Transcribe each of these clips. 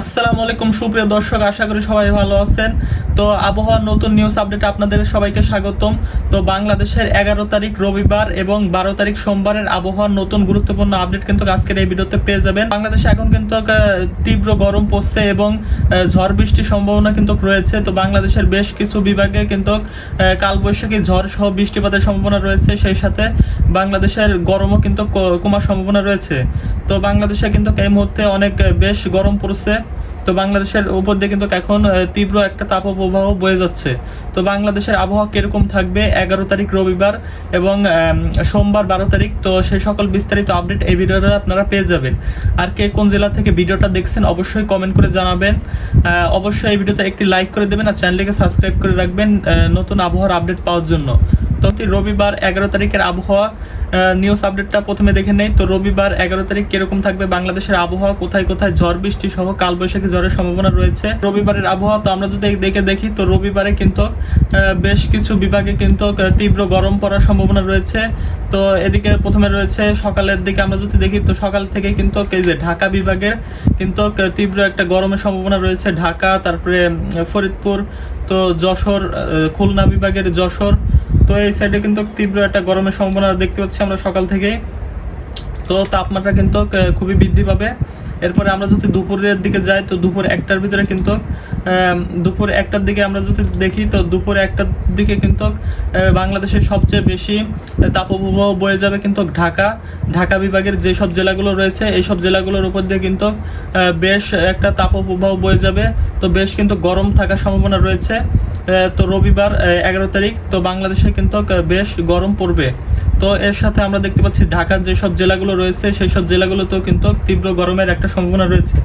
আসসালামু আলাইকুম, সুপ্রিয় দর্শক, আশা করি সবাই ভালো আছেন। তো আবহাওয়ার নতুন নিউজ আপডেট আপনাদের সবাইকে স্বাগতম। তো বাংলাদেশের এগারো তারিখ রবিবার এবং বারো তারিখ সোমবারের আবহাওয়ার নতুন গুরুত্বপূর্ণ আপডেট কিন্তু আজকের এই ভিডিওতে পেয়ে যাবেন। বাংলাদেশে এখন কিন্তু তীব্র গরম পড়ছে এবং ঝড় বৃষ্টির সম্ভাবনা কিন্তু রয়েছে। তো বাংলাদেশের বেশ কিছু বিভাগে কিন্তু কালবৈশাখী ঝড় সহ বৃষ্টিপাতের সম্ভাবনা রয়েছে। সেই সাথে বাংলাদেশের গরমও কিন্তু কমার সম্ভাবনা রয়েছে। তো বাংলাদেশে কিন্তু এই মুহূর্তে অনেক বেশ গরম পড়ছে। তো বাংলাদেশের উপর দিয়ে কিন্তু এখন তীব্র একটা তাপপ্রবাহ বয়ে যাচ্ছে। তো বাংলাদেশের আবহাওয়া কীরকম থাকবে? এগারো তারিখ রবিবার এবং সোমবার বারো তারিখ। তো সেই সকল বিস্তারিত আপডেট এই ভিডিওতে আপনারা পেয়ে যাবেন। আর কে কোন জেলা থেকে ভিডিওটা দেখছেন অবশ্যই কমেন্ট করে জানাবেন। অবশ্যই এই ভিডিওতে একটি লাইক করে দেবেন আর চ্যানেলটিকে সাবস্ক্রাইব করে রাখবেন নতুন আবহাওয়ার আপডেট পাওয়ার জন্য। তো রবিবার এগারো তারিখের আবহাওয়া নিউজ আপডেটটা প্রথমে দেখে নেই। তো রবিবার এগারো তারিখ কীরকম থাকবে? বাংলাদেশের আবহাওয়া কোথায় কোথায়? ঝড়, বৃষ্টি সহ কালবৈশাখী ঝড়ের সম্ভাবনা রয়েছে। রবিবারের আবহাওয়া তো আমরা যদি দেখে দেখি, তো রবিবারে কিন্তু বেশ কিছু বিভাগে কিন্তু তীব্র গরম পড়ার সম্ভাবনা রয়েছে। তো এদিকে প্রথমে রয়েছে সকালের দিকে আমরা যদি দেখি, তো সকাল থেকে কিন্তু যে ঢাকা বিভাগের কিন্তু তীব্র একটা গরমের সম্ভাবনা রয়েছে। ঢাকা, তারপরে ফরিদপুর, তো যশোর খুলনা বিভাগের যশোর, তো এই সাইডে কিন্তু তীব্র একটা গরমের সম্ভাবনা দেখতে পাচ্ছি আমরা সকাল থেকেই। তো তাপমাত্রা কিন্তু খুবই বৃদ্ধি পাবে। এরপরে আমরা যদি দুপুরের দিকে যাই, তো দুপুর একটার ভিতরে কিন্তু দুপুর একটার দিকে আমরা যদি দেখি, তো দুপুর একটার দিকে কিন্তু বাংলাদেশের সবচেয়ে বেশি তাপপ্রবাহ বয়ে যাবে কিন্তু ঢাকা। ঢাকা বিভাগের যে সব জেলাগুলো রয়েছে এই সব জেলাগুলোর উপর দিয়ে কিন্তু বেশ একটা তাপপ্রবাহ বয়ে যাবে। তো বেশ কিন্তু গরম থাকার সম্ভাবনা রয়েছে। তো রবিবার এগারো তারিখ, তো বাংলাদেশে কিন্তু বেশ গরম পড়বে। তো এর সাথে আমরা দেখতে পাচ্ছি ঢাকার যে সব জেলাগুলো রয়েছে সেই সব জেলাগুলোতেও কিন্তু তীব্র গরমের একটা সম্ভাবনা রয়েছে।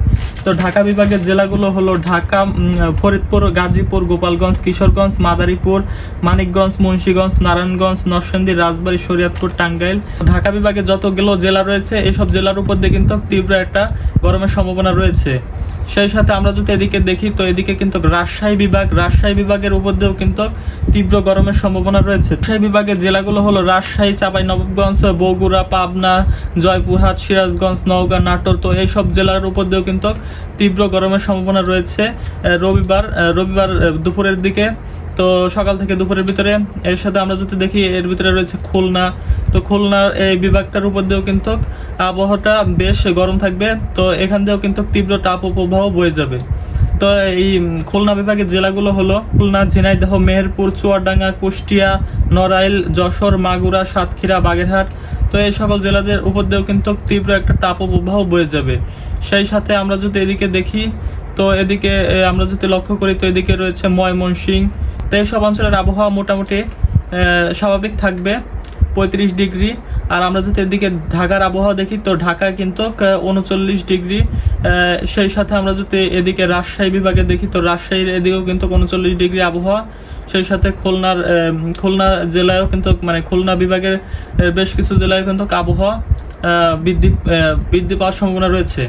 তো ঢাকা বিভাগের জেলাগুলো হলো ঢাকা ফরিদপুর, গাজীপুর, গোপালগঞ্জ, কিশোরগঞ্জ, মাদারীপুর, মানিকগঞ্জ, মুন্সীগঞ্জ, নারায়ণগঞ্জ, নরসিংদী, রাজবাড়ী, শরীয়তপুর, টাঙ্গাইল। ঢাকা বিভাগে যতগুলো জেলা রয়েছে, এসব জেলার উপর দিয়ে কিন্তু তীব্র একটা গরমের সম্ভাবনা রয়েছে। সেই সাথে আমরা যদি এদিকে দেখি, তো এদিকে কিন্তু রাজশাহী বিভাগ, রাজশাহী বিভাগের উপর দিয়েও কিন্তু তীব্র গরমের সম্ভাবনা রয়েছে। রাজশাহী বিভাগের জেলাগুলো হলো রাজশাহী, চাপাই, নবাবগঞ্জ, বগুড়া, পাবনা, জয়পুরহাট, সিরাজগঞ্জ, নওগাঁ, নাটোর, তো এইসব জেলার উপর দিয়েও কিন্তু তীব্র গরমের সম্ভাবনা রয়েছে। রবিবার রবিবার দুপুরের দিকে তো সকাল থেকে দুপুরের ভিতরে। এর সাথে আমরা যদি দেখি, এর ভিতরে রয়েছে খুলনা। তো খুলনার এই বিভাগটার উপর দিয়েও কিন্তু আবহাওয়াটা বেশ গরম থাকবে। তো এখান দিয়েও কিন্তু তীব্র তাপ প্রবাহ বয়ে যাবে। তো এই খুলনা বিভাগের জেলাগুলো হলো খুলনা, ঝিনাইদহ, মেহেরপুর, চুয়াডাঙ্গা, কুষ্টিয়া, নড়াইল, যশোর, মাগুরা, সাতক্ষীরা, বাগেরহাট। তো এই সকল জেলাদের উপর দিয়েও কিন্তু তীব্র একটা তাপ প্রবাহ বয়ে যাবে। সেই সাথে আমরা যদি এদিকে দেখি, তো এদিকে আমরা যদি লক্ষ্য করি, তো এদিকে রয়েছে ময়মনসিংহ তো এইসব অঞ্চলের আবহাওয়া মোটামুটি স্বাভাবিক থাকবে, পঁয়ত্রিশ ডিগ্রি। আর আমরা যদি এদিকে ঢাকার আবহাওয়া দেখি, তো ঢাকা কিন্তু উনচল্লিশ ডিগ্রি সেই সাথে আমরা যদি এদিকে রাজশাহী বিভাগে দেখি, তো রাজশাহীর এদিকেও কিন্তু উনচল্লিশ ডিগ্রি আবহাওয়া। সেই সাথে খুলনার খুলনা জেলায়ও কিন্তু মানে খুলনা বিভাগের বেশ কিছু জেলায় কিন্তু আবহাওয়া বৃদ্ধি বৃদ্ধি পাওয়ার সম্ভাবনা রয়েছে।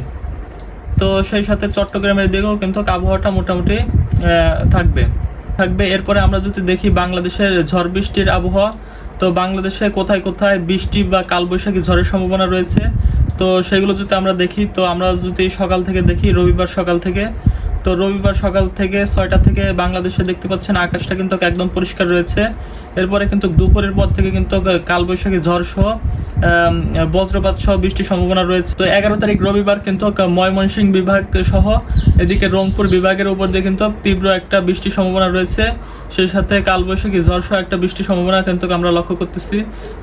তো সেই সাথে চট্টগ্রামের দিকেও কিন্তু আবহাওয়াটা মোটামুটি থাকবে। থাকবে। এরপরে আমরা যদি দেখি বাংলাদেশের ঝড় বৃষ্টির আবহাওয়া, তো বাংলাদেশে কোথায় কোথায় বৃষ্টি বা কালবৈশাখী ঝড়ের সম্ভাবনা রয়েছে, তো সেগুলো যদি আমরা দেখি, তো আমরা যদি সকাল থেকে দেখি, রবিবার সকাল থেকে তো রবিবার সকাল থেকে ছয়টা থেকে বাংলাদেশে দেখতে পাচ্ছেন আকাশটা কিন্তু একদম পরিষ্কার রয়েছে। এরপরে কিন্তু দুপুরের পর থেকে কিন্তু কালবৈশাখী ঝড় সহ বজ্রপাত সহ বৃষ্টির সম্ভাবনা রয়েছে। তো এগারো তারিখ রবিবার কিন্তু ময়মনসিংহ বিভাগ সহ, এদিকে রংপুর বিভাগের উপর দিয়ে কিন্তু তীব্র একটা বৃষ্টির সম্ভাবনা রয়েছে। সেই সাথে কালবৈশাখী ঝড় সহ একটা বৃষ্টির সম্ভাবনা কিন্তু আমরা লক্ষ্য করতেছি।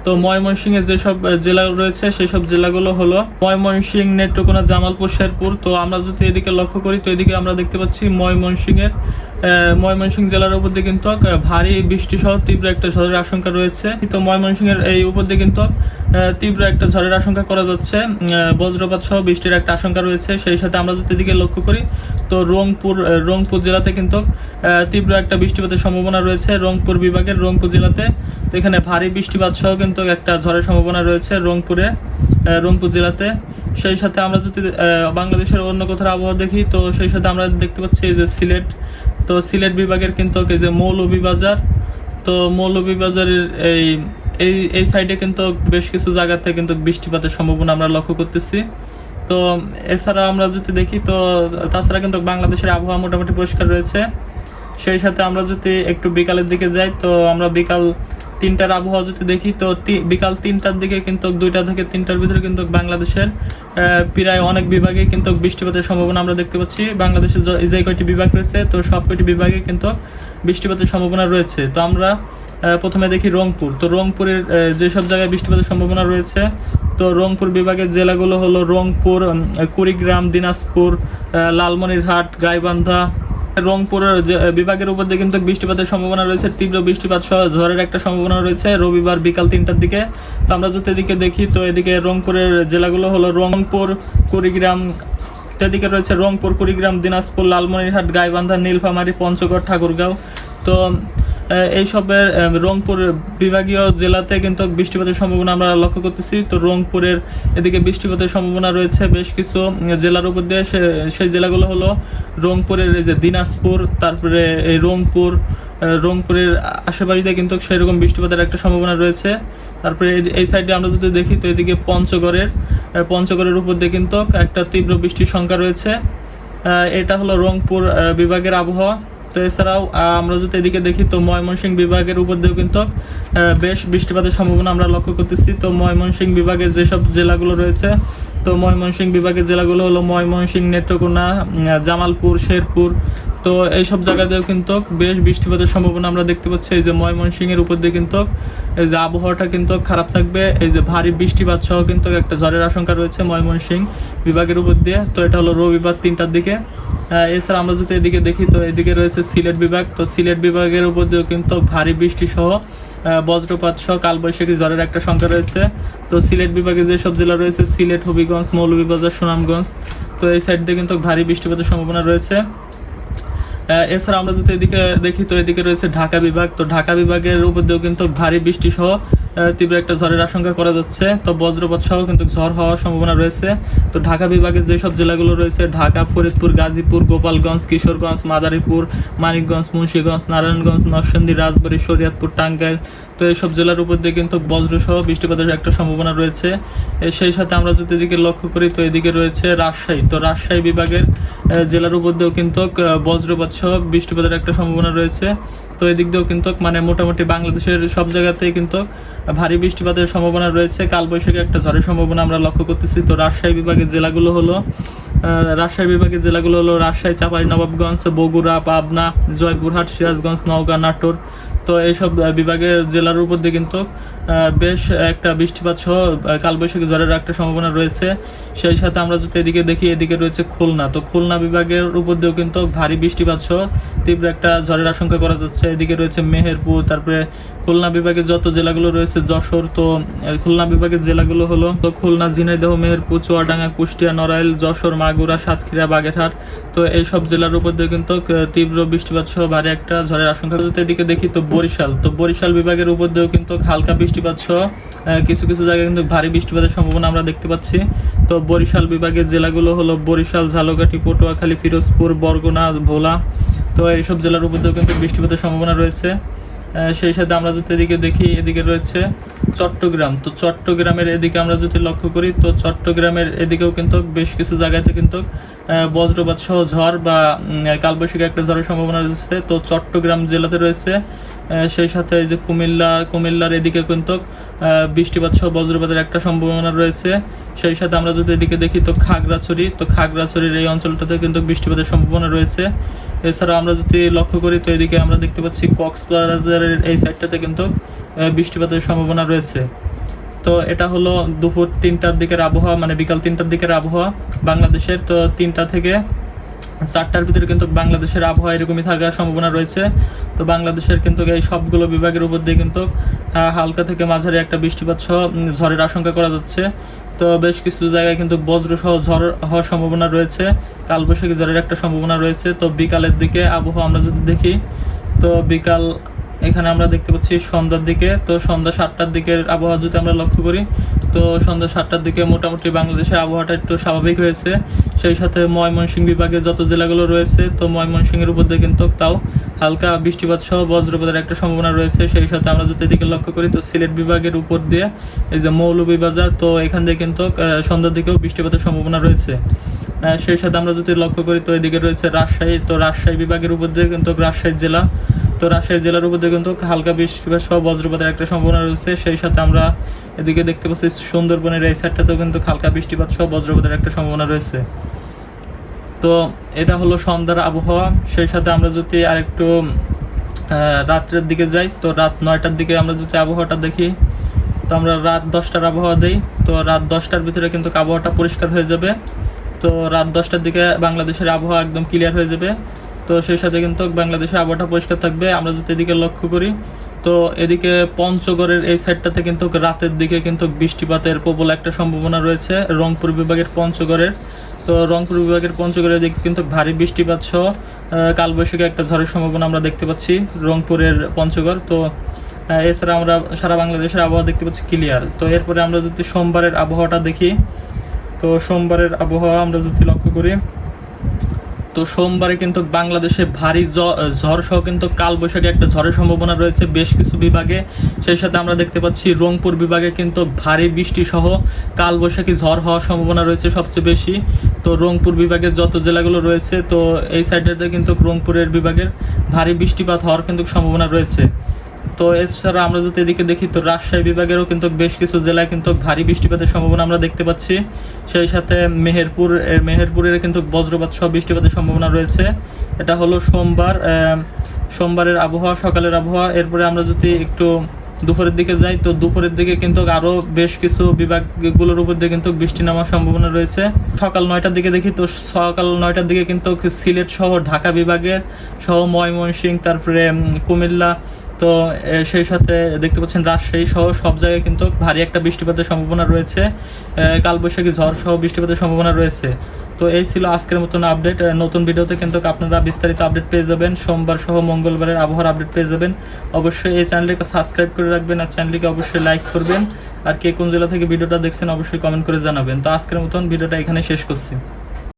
তো ময়মনসিংহের যেসব জেলা রয়েছে সেই সব জেলাগুলো হলো ময়মনসিংহ, নেত্রকোনা, জামালপুর, শেরপুর। তো আমরা যদি এদিকে লক্ষ্য করি, তো এদিকে আমরা দেখতে পাচ্ছি ময়মনসিংহের ময়মনসিংহ জেলার উপর দিয়ে কিন্তু ভারী বৃষ্টি সহ তীব্র একটা ঝড়ের আশঙ্কা রয়েছে। তো ময়মনসিংহের এই উপর দিয়ে কিন্তু তীব্র একটা ঝড়ের আশঙ্কা করা যাচ্ছে। বজ্রপাত সহ বৃষ্টির একটা আশঙ্কা রয়েছে। সেই সাথে আমরা যদি এদিকে লক্ষ্য করি, তো রংপুর রংপুর জেলাতে কিন্তু তীব্র একটা বৃষ্টিপাতের সম্ভাবনা রয়েছে রংপুর বিভাগের। রংপুর জেলাতে তো এখানে ভারী বৃষ্টিপাত সহ কিন্তু একটা ঝড়ের সম্ভাবনা রয়েছে রংপুরে রংপুর জেলাতে। সেই সাথে আমরা যদি বাংলাদেশের অন্য কোথাও আবহাওয়া দেখি, তো সেই সাথে আমরা দেখতে পাচ্ছি যে সিলেট। তো সিলেট বিভাগের কিন্তু যে মৌলভীবাজার, তো মৌলভীবাজারের এই এই এই সাইডে কিন্তু বেশ কিছু জায়গাতে কিন্তু বৃষ্টিপাতের সম্ভাবনা আমরা লক্ষ্য করতেছি। তো এছাড়া আমরা যদি দেখি, তো তাছাড়া কিন্তু বাংলাদেশের আবহাওয়া মোটামুটি পরিষ্কার রয়েছে। সেই সাথে আমরা যদি একটু বিকালের দিকে যাই, তো আমরা বিকাল তিনটার আবহাওয়া যদি দেখি, তো বিকাল তিনটার দিকে কিন্তু দুইটা থেকে তিনটার ভিতরে কিন্তু বাংলাদেশের প্রায় অনেক বিভাগে কিন্তু বৃষ্টিপাতের সম্ভাবনা আমরা দেখতে পাচ্ছি। বাংলাদেশের য- কয়টি বিভাগ রয়েছে, তো সব কয়টি বিভাগে কিন্তু বৃষ্টিপাতের সম্ভাবনা রয়েছে। তো আমরা প্রথমে দেখি রংপুর। তো রংপুরের যেসব জায়গায় বৃষ্টিপাতের সম্ভাবনা রয়েছে, তো রংপুর বিভাগের জেলাগুলো হলো রংপুর কুড়িগ্রাম, দিনাজপুর লালমনিরহাট, গাইবান্ধা রংপুরের বিভাগের উপর দিয়ে কিন্তু বৃষ্টিপাতের সম্ভাবনা রয়েছে, তীব্র বৃষ্টিপাত সহ ঝড়ের একটা সম্ভাবনা রয়েছে রবিবার বিকাল তিনটার দিকে। তো আমরা যদি এদিকে দেখি, তো এদিকে রংপুরের জেলাগুলো হলো রংপুর, কুড়িগ্রাম, এদিকে রয়েছে রংপুর, কুড়িগ্রাম, দিনাজপুর, লালমনিরহাট, গাইবান্ধা, নীলফামারী, পঞ্চগড়, ঠাকুরগাঁও। তো এইসবের রংপুর বিভাগীয় জেলাতে কিন্তু বৃষ্টিপাতের সম্ভাবনা আমরা লক্ষ্য করতেছি। তো রংপুরের এদিকে বৃষ্টিপাতের সম্ভাবনা রয়েছে বেশ কিছু জেলার উপর দিয়ে। সেই জেলাগুলো হলো রংপুরের এই যে দিনাজপুর, তারপরে এই রংপুর রংপুরের আশেপাশে কিন্তু সেরকম বৃষ্টিপাতের একটা সম্ভাবনা রয়েছে। তারপরে এই সাইডে আমরা যদি দেখি, তো এদিকে পঞ্চগড়ের পঞ্চগড়ের উপর দিয়ে কিন্তু একটা তীব্র বৃষ্টির সংখ্যা রয়েছে। এটা হলো রংপুর বিভাগের আবহাওয়া। তো এছাড়াও আমরা যদি এদিকে দেখি, তো ময়মনসিংহ বিভাগের উপর দিয়েও কিন্তু বেশ বৃষ্টিপাতের সম্ভাবনা আমরা লক্ষ্য করতেছি। তো ময়মনসিংহ বিভাগের যেসব জেলাগুলো রয়েছে, তো ময়মনসিংহ বিভাগের জেলাগুলো হলো ময়মনসিংহ, নেত্রকোনা জামালপুর, শেরপুর তো এইসব জায়গাতেও কিন্তু বেশ বৃষ্টিপাতের সম্ভাবনা আমরা দেখতে পাচ্ছি। এই যে ময়মনসিংহ এর উপর দিয়ে কিন্তু এই যে আবহাওয়াটা কিন্তু খারাপ থাকবে। এই যে ভারী বৃষ্টিপাত সহ কিন্তু একটা ঝড়ের আশঙ্কা রয়েছে ময়মনসিংহ বিভাগের উপর দিয়ে। তো এটা হলো রবিবার তিনটার দিকে। এছাড়া আমরা যদি এদিকে দেখি, তো এদিকে রয়েছে সিলেট বিভাগ। তো সিলেট বিভাগের উপর দিয়েও কিন্তু ভারী বৃষ্টি সহ বজ্রপাত সহ কালবৈশাখী ঝড়ের একটা সংখ্যা রয়েছে। তো সিলেট বিভাগে যেসব জেলা রয়েছে, সিলেট, হবিগঞ্জ, মৌলভীবাজার, সুনামগঞ্জ, তো এই সাইড দিয়ে কিন্তু ভারী বৃষ্টিপাতের সম্ভাবনা রয়েছে। এছাড়া আমরা যদি এদিকে দেখি, তো এদিকে রয়েছে ঢাকা বিভাগ। তো ঢাকা বিভাগের উপর দিয়েও কিন্তু ভারী বৃষ্টি সহ তীব্র একটা ঝড়ের আশঙ্কা করা যাচ্ছে। তো বজ্রপাত সহ কিন্তু ঝড় হওয়ার সম্ভাবনা রয়েছে। তো ঢাকা বিভাগের যেসব জেলাগুলো রয়েছে, ঢাকা, ফরিদপুর, গাজীপুর, গোপালগঞ্জ, কিশোরগঞ্জ, মাদারীপুর, মানিকগঞ্জ, মুন্সিগঞ্জ, নারায়ণগঞ্জ, নরসিংদী, রাজবাড়ী, শরীয়তপুর, টাঙ্গাইল, তো এইসব জেলার উপর দিয়ে কিন্তু বজ্র সহ বৃষ্টিপাতের একটা সম্ভাবনা রয়েছে। সেই সাথে আমরা যদি এদিকে লক্ষ্য করি, তো এদিকে রয়েছে রাজশাহী। তো রাজশাহী বিভাগের জেলার উপর দিয়েও কিন্তু বজ্রপাত সহ বৃষ্টিপাতের একটা সম্ভাবনা রয়েছে। তো এদিক দিয়েও কিন্তু মানে মোটামুটি বাংলাদেশের সব জায়গাতেই কিন্তু ভারী বৃষ্টিপাতের সম্ভাবনা রয়েছে। কালবৈশাখী একটা ঝড়ের সম্ভাবনা আমরা লক্ষ্য করতেছি। তো রাজশাহী বিভাগের জেলাগুলো হলো রাজশাহী বিভাগের জেলাগুলো হলো রাজশাহী, চাপাই, নবাবগঞ্জ, বগুড়া, পাবনা, জয়পুরহাট, সিরাজগঞ্জ, নওগাঁ, নাটোর। তো এইসব বিভাগের জেলার উপর দিয়ে কিন্তু বেশ একটা বৃষ্টিপাত সহ কালবৈশাখী ঝড়ের একটা সম্ভাবনা রয়েছে। সেই সাথে আমরা যদি এদিকে দেখি, এদিকে রয়েছে খুলনা। তো খুলনা বিভাগের উপর দিয়েও কিন্তু ভারী বৃষ্টিপাত সহ তীব্র একটা ঝড়ের আশঙ্কা করা যাচ্ছে। এদিকে রয়েছে মেহেরপুর, তারপরে খুলনা বিভাগের যত জেলাগুলো রয়েছে, যশোর, তো খুলনা বিভাগের জেলাগুলো হলো তো খুলনা, ঝিনাইদহ, মেহেরপুর, চুয়াডাঙ্গা, কুষ্টিয়া, নড়াইল, যশোর, মাগুরা, সাতক্ষীরা, বাগেরহাট, তো এইসব জেলার উপর দিয়ে কিন্তু তীব্র বৃষ্টিপাত সহ ভারী একটা ঝড়ের আশঙ্কা। এদিকে দেখি, তো বরিশাল তো বরিশাল বিভাগের উপর দিয়েও কিন্তু হালকা বৃষ্টিপাত সহ আহ, কিছু কিছু জায়গায় কিন্তু ভারী বৃষ্টিপাতের সম্ভাবনা আমরা দেখতে পাচ্ছি। তো বরিশাল বিভাগের জেলাগুলো হলো বরিশাল ঝালকাঠি পটুয়াখালী ফিরোজপুর বরগুনা ভোলা। তো এইসব জেলার উপর কিন্তু বৃষ্টিপাতের সম্ভাবনা রয়েছে। সেই সাথে আমরা যদি এদিকে দেখি, এদিকে রয়েছে চট্টগ্রাম। তো চট্টগ্রামের এদিকে আমরা যদি লক্ষ্য করি, তো চট্টগ্রামের এদিকেও কিন্তু বেশ কিছু জায়গাতে কিন্তু বজ্রপাত সহ ঝড় বা কালবৈশাখী একটা ঝড়ের সম্ভাবনা রয়েছে। তো চট্টগ্রাম জেলাতে রয়েছে সেই সাথে এই যে কুমিল্লা, কুমিল্লার এদিকে কিন্তু বৃষ্টিপাত সহ বজ্রপাতের একটা সম্ভাবনা রয়েছে। সেই সাথে আমরা যদি এদিকে দেখি, তো খাগড়াছড়ি, তো খাগড়াছড়ির এই অঞ্চলটাতে কিন্তু বৃষ্টিপাতের সম্ভাবনা রয়েছে। এছাড়া আমরা যদি লক্ষ্য করি, তো এদিকে আমরা দেখতে পাচ্ছি কক্সবাজারের এই সাইডটাতে কিন্তু বৃষ্টিপাতের সম্ভাবনা রয়েছে। তো এটা হলো দুপুর তিনটার দিকের আবহাওয়া মানে বিকাল তিনটার দিকের আবহাওয়া বাংলাদেশের। তো তিনটা থেকে চারটার ভিতরে কিন্তু বাংলাদেশের আবহাওয়া এরকমই থাকার সম্ভাবনা রয়েছে। তো বাংলাদেশের কিন্তু এই সবগুলো বিভাগের উপর দিয়ে কিন্তু হালকা থেকে মাঝারি একটা বৃষ্টিপাত সহ ঝড়ের আশঙ্কা করা যাচ্ছে। তো বেশ কিছু জায়গায় কিন্তু বজ্র সহ ঝড় হওয়ার সম্ভাবনা রয়েছে। কালবৈশাখী ঝড়ের একটা সম্ভাবনা রয়েছে। তো বিকালের দিকে আবহাওয়া আমরা যদি দেখি, তো বিকাল এখানে আমরা দেখতে পাচ্ছি সন্ধ্যার দিকে, তো সন্ধ্যা সাতটার দিকের আবহাওয়া যদি আমরা লক্ষ্য করি, তো সন্ধ্যা সাতটার দিকে মোটামুটি বাংলাদেশের আবহাওয়াটা একটু স্বাভাবিক হয়েছে। সেই সাথে ময়মনসিংহ বিভাগে যত জেলাগুলো রয়েছে, তো ময়মনসিংহের উপর দিয়ে কিন্তু তাও হালকা বৃষ্টিপাত সহ বজ্রপাতের একটা সম্ভাবনা রয়েছে। সেই সাথে আমরা যদি এদিকে লক্ষ্য করি, তো সিলেট বিভাগের উপর দিয়ে এই যে মৌলভীবাজার, তো এখান দিয়ে কিন্তু সন্ধ্যার দিকেও বৃষ্টিপাতের সম্ভাবনা রয়েছে। সেই সাথে আমরা যদি লক্ষ্য করি, তো এদিকে রয়েছে রাজশাহী, তো রাজশাহী বিভাগের উপর দিয়ে কিন্তু রাজশাহী জেলা তো রাজশাহী জেলার উপর কিন্তু হালকা বৃষ্টিপাত সহ বজ্রপাতের একটা সম্ভাবনা রয়েছে। সেই সাথে আমরা এদিকে দেখতে পাচ্ছি সুন্দরবনের এই সাইডটাতেও কিন্তু হালকা বৃষ্টিপাত সহ বজ্রপাতের একটা সম্ভাবনা রয়েছে। তো এটা হলো সন্ধ্যার আবহাওয়া। সেই সাথে আমরা যদি আরেকটু রাত্রের দিকে যাই, তো রাত নয়টার দিকে আমরা যদি আবহাওয়াটা দেখি, তো আমরা রাত দশটার আবহাওয়া দেই। তো রাত দশটার ভিতরে কিন্তু আবহাওয়াটা পরিষ্কার হয়ে যাবে। তো রাত দশটার দিকে বাংলাদেশের আবহাওয়া একদম ক্লিয়ার হয়ে যাবে। তো সেই সাথে কিন্তু বাংলাদেশের আবহাওয়াটা পরিষ্কার থাকবে। আমরা যদি এদিকে লক্ষ্য করি, তো এদিকে পঞ্চগড়ের এই সাইডটাতে কিন্তু রাতের দিকে কিন্তু বৃষ্টিপাতের প্রবল একটা সম্ভাবনা রয়েছে, রংপুর বিভাগের পঞ্চগড়ের। তো রংপুর বিভাগের পঞ্চগড়ের দিকে কিন্তু ভারী বৃষ্টিপাত সহ কালবৈশাখী একটা ঝড়ের সম্ভাবনা আমরা দেখতে পাচ্ছি রংপুরের পঞ্চগড়। তো এছাড়া আমরা সারা বাংলাদেশের আবহাওয়া দেখতে পাচ্ছি ক্লিয়ার তো এরপরে আমরা যদি সোমবারের আবহাওয়াটা দেখি, তো সোমবারের আবহাওয়া আমরা যদি লক্ষ্য করি তো সোমবারে কিন্তু বাংলাদেশে ভারী ঝড় সহ কিন্তু কালবৈশাখী একটা ঝড়ের সম্ভাবনা রয়েছে বেশ কিছু বিভাগে। সেই সাথে আমরা দেখতে পাচ্ছি রংপুর বিভাগে কিন্তু ভারী বৃষ্টি সহ কালবৈশাখী ঝড় হওয়ার সম্ভাবনা রয়েছে সবচেয়ে বেশি। তো রংপুর বিভাগের যত জেলাগুলো রয়েছে, তো এই সাইডটাতে কিন্তু রংপুরের বিভাগের ভারী বৃষ্টিপাত হওয়ার কিন্তু সম্ভাবনা রয়েছে। তো এছাড়া আমরা যদি এদিকে দেখি, তো রাজশাহী বিভাগেরও কিন্তু বেশ কিছু জেলায় কিন্তু ভারী বৃষ্টিপাতের সম্ভাবনা আমরা দেখতে পাচ্ছি। সেই সাথে মেহেরপুর মেহেরপুরের কিন্তু বজ্রপাত সহ বৃষ্টিপাতের সম্ভাবনা রয়েছে। এটা হলো সোমবার সোমবারের আবহাওয়া, সকালের আবহাওয়া। এরপরে আমরা যদি একটু দুপুরের দিকে যাই, তো দুপুরের দিকে কিন্তু আরও বেশ কিছু বিভাগগুলোর উপর দিয়ে কিন্তু বৃষ্টি নামার সম্ভাবনা রয়েছে। সকাল নয়টার দিকে দেখি, তো সকাল নয়টার দিকে কিন্তু সিলেট সহ ঢাকা বিভাগের সহ ময়মনসিংহ, তারপরে কুমিল্লা তো সেই সাথে দেখতে পাচ্ছেন রাজশাহী সহ সব জায়গায় কিন্তু ভারী একটা বৃষ্টিপাতের সম্ভাবনা রয়েছে। কালবৈশাখী ঝড় সহ বৃষ্টিপাতের সম্ভাবনা রয়েছে। তো এই ছিল আজকের মতন আপডেট নতুন ভিডিওতে কিন্তু আপনারা বিস্তারিত আপডেট পেয়ে যাবেন। সোমবার সহ মঙ্গলবারের আবহাওয়ার আপডেট পেয়ে যাবেন। অবশ্যই এই চ্যানেলটিকে সাবস্ক্রাইব করে রাখবেন আর চ্যানেলটিকে অবশ্যই লাইক করবেন। আর কে কোন জেলা থেকে ভিডিওটা দেখছেন অবশ্যই কমেন্ট করে জানাবেন। তো আজকের মতন ভিডিওটা এখানে শেষ করছি।